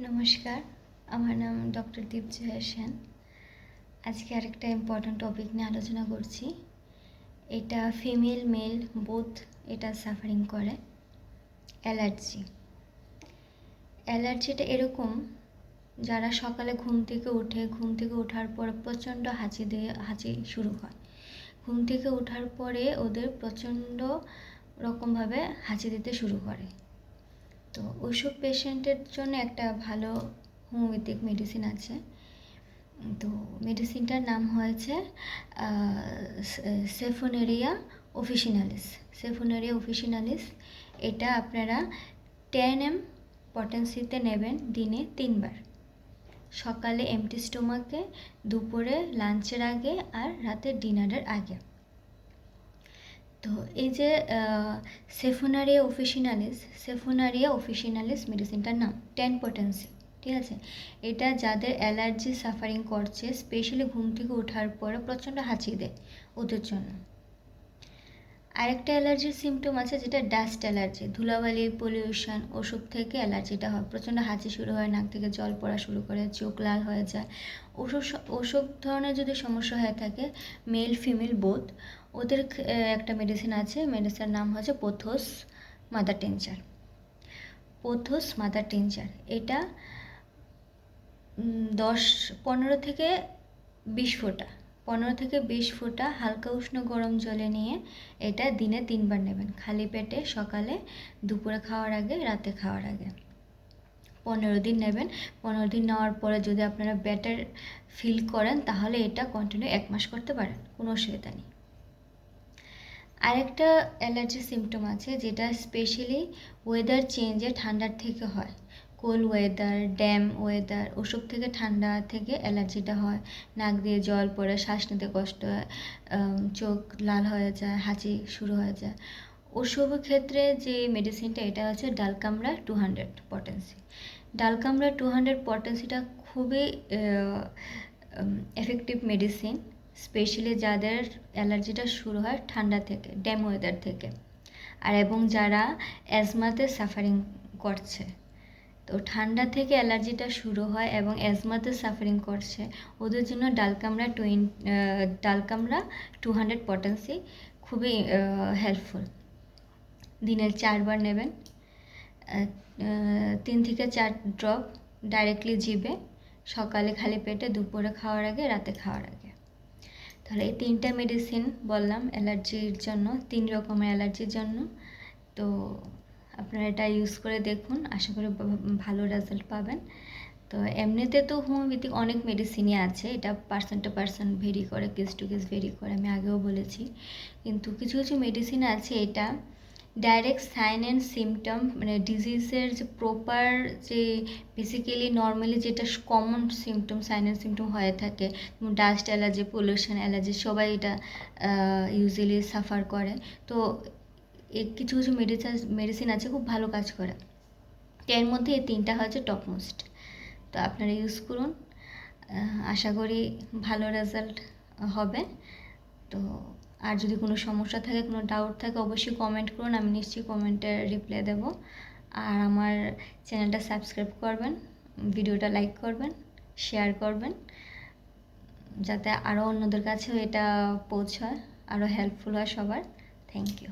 নমস্কার, আমার নাম ডক্টর দীপজয়া সেন। আজকে আরেকটা ইম্পর্ট্যান্ট টপিক নিয়ে আলোচনা করছি। এটা ফিমেল মেল বোথ এটা সাফারিং করে। অ্যালার্জি অ্যালার্জিটা এরকম, যারা সকালে ঘুম থেকে উঠে, ঘুম থেকে ওঠার পর প্রচণ্ড হাঁচি দিয়ে, হাঁচি শুরু হয়। ঘুম থেকে ওঠার পরে ওদের প্রচণ্ড রকমভাবে হাঁচি দিতে শুরু করে। তো ওইসব পেশেন্টের জন্য একটা ভালো হোমিওপ্যাথিক মেডিসিন আছে। তো মেডিসিনটার নাম হয়েছে সেফোনেরিয়া অফিসিনালিস সেফোনেরিয়া অফিসিনালিস এটা আপনারা টেন এম পটেন্সিতে নেবেন দিনে তিনবার। সকালে এমটি স্টোমাকে দুপুরে লাঞ্চের আগে আর রাতে ডিনারের আগে। তো এই যে সেফোনারিয়া অফিসিনালিস সেফোনারিয়া অফিসিনালিস মেডিসিনটার নাম টেন পটেন্সি ঠিক আছে? এটা যাদের অ্যালার্জি সাফারিং করছে স্পেশালি ঘুম থেকে ওঠার পরে প্রচণ্ড হাঁচি দেয় ওদের জন্য। আরেকটা অ্যালার্জির সিমটম আছে যেটা ডাস্ট অ্যালার্জি ধুলাবালি পলিউশন ওসব থেকে অ্যালার্জিটা হয়। প্রচণ্ড হাঁচি শুরু হয়, নাক থেকে জল পড়া শুরু করে, চোখ লাল হয়ে যায়। ওসব ওসব ধরনের যদি সমস্যা হয়ে থাকে মেল ফিমেল বোথ ওদের একটা মেডিসিন আছে মেডিসিনের নাম হচ্ছে pothos mother tincture pothos mother tincture এটা দশ, পনেরো থেকে বিশ ফোঁটা। পনেরো থেকে বিশ ফোঁটা হালকা উষ্ণ গরম জলে নিয়ে এটা দিনে তিনবার নেবেন। খালি পেটে সকালে, দুপুরে খাওয়ার আগে, রাতে খাওয়ার আগে। পনেরো দিন নেবেন। পনেরো দিন নেওয়ার পরে যদি আপনারা বেটার ফিল করেন, তাহলে এটা কন্টিনিউ এক মাস করতে পারেন। কোনো অসুবিধা নেই। আরেকটা অ্যালার্জি সিমটম আছে, যেটা স্পেশালি ওয়েদার চেঞ্জে ঠান্ডার থেকে হয়। কোল ওয়েদার ড্যাম ওয়েদার ওসব থেকে ঠান্ডা থেকে অ্যালার্জিটা হয়। নাক দিয়ে জল পড়ে, শ্বাস নিতে কষ্ট হয় চোখ লাল হয়ে যায়, হাঁচি শুরু হয়ে যায়। ওসব ক্ষেত্রে যে মেডিসিনটা এটা হচ্ছে dulcamara two hundred potency dulcamara two hundred পটেন্সিটা খুবই এফেক্টিভ মেডিসিন স্পেশালি যাদের অ্যালার্জিটা শুরু হয় ঠান্ডা থেকে ড্যাম ওয়েদার থেকে। আর এবং যারা অ্যাজমাতে সাফারিং করছে। তো ঠান্ডা থেকে অ্যালার্জিটা শুরু হয় এবং অ্যাজমাতে সাফারিং করছে। ওদের জন্য ডালকামরা টুইন ডালকামরা টু হান্ড্রেড পটেন্সি খুবই হেল্পফুল দিনে চারবার নেবেন। তিন থেকে চার ড্রপ ডাইরেক্টলি জিবে সকালে খালি পেটে, দুপুরে খাওয়ার আগে, রাতে খাওয়ার আগে। তাহলে এই তিনটা মেডিসিন বললাম, অ্যালার্জির জন্য, তিন রকমের অ্যালার্জির জন্য। তো আপনারা এটা ইউজ করে দেখুন, আশা করি ভালো রেজাল্ট পাবেন। তো এমনিতে তো হোমিওপ্যাথিক অনেক মেডিসিনই আছে, এটা পার্সন টু পার্সন ভেরি করে কেস টু কেস ভেরি করে, আমি আগেও বলেছি। কিন্তু কিছু কিছু মেডিসিন আছে, এটা ডাইরেক্ট সাইন অ্যান্ড সিমটম মানে ডিজিজের যে প্রপার যে বেসিক্যালি নর্মালি যেটা common symptom sign and symptom হয়ে থাকে ডাস্ট অ্যালার্জি পলিউশন অ্যালার্জি সবাই এটা ইউজুয়ালি সাফার করে। তো কিছু কিছু মেডিসিন মেডিসিন আছে, খুব ভালো কাজ করে। এর মধ্যে এই তিনটা হচ্ছে টপমোস্ট তো আপনারা ইউজ করুন। আশা করি ভালো রেজাল্ট হবে। তো আর যদি কোনো সমস্যা থাকে, কোনো ডাউট থাকে, অবশ্যই কমেন্ট করুন। আমি নিশ্চয়ই কমেন্টে রিপ্লাই দেব। আর আমার চ্যানেলটা সাবস্ক্রাইব করবেন ভিডিওটা লাইক করবেন শেয়ার করবেন, যাতে আরও অন্যদের কাছেও এটা পৌঁছায় আরও হেল্পফুল হয় সবার। Thank you